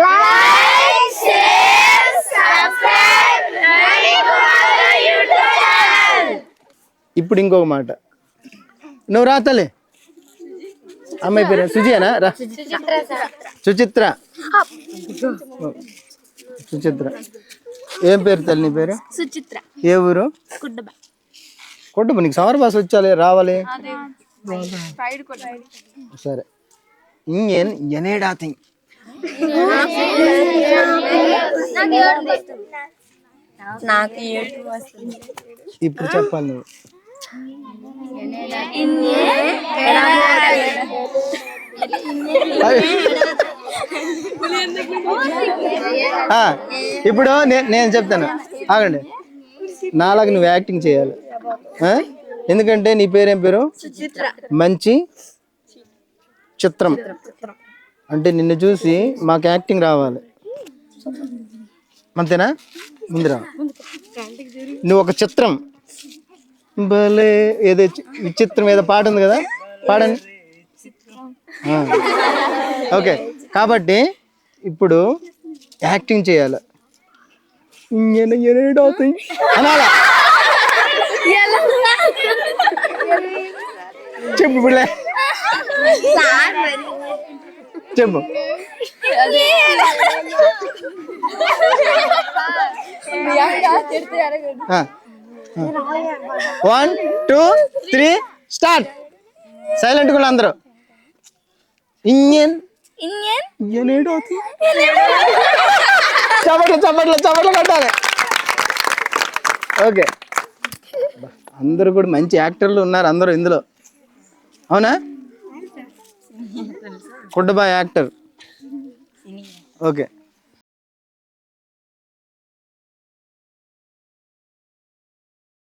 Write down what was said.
Like share subscribe ఇప్పుడు ఇంకొక మాట. నువ్వు రాతలే అమ్మాయి పేరు సుజియానా రా. సుచిత్ర. సుచిత్ర. ఏం పేరు తల్లి నీ పేరు? సుచిత్ర. ఏ ఊరు? కుడ్డబ నీకు సమ్మర్ బాస్ వచ్చాలి రావాలి. సరే. ఇంకేం ఎనేడా థింగ్ నాకు వస్తుంది ఇప్పుడు చెప్పాలి నువ్వు ఇప్పుడు నేను చెప్తాను. ఆగండి. నాలాగా నువ్వు యాక్టింగ్ చేయాలి? ఎందుకంటే నీ పేరేం పేరు? మంచి చిత్రం. అంటే నిన్ను చూసి మాకు యాక్టింగ్ రావాలి. అంతేనా? ముందురా నువ్వు ఒక చిత్రం. భలే ఏదో విచిత్రం ఏదో పాట ఉంది కదా? పాడండి. ఓకే. కాబట్టి ఇప్పుడు యాక్టింగ్ చేయాలి. అనాలా. చెప్పు చెప్పు. One two three start silent కూడా అందరూ. ఇంజన్ ఇంజన్ చప్పట్లు చప్పట్లు చప్పట్లు కొట్టాలి. ఓకే అందరూ కూడా మంచి యాక్టర్లు ఉన్నారు అందరూ ఇందులో. అవునా? కుడ్డబాయ్ యాక్టర్. ఓకే.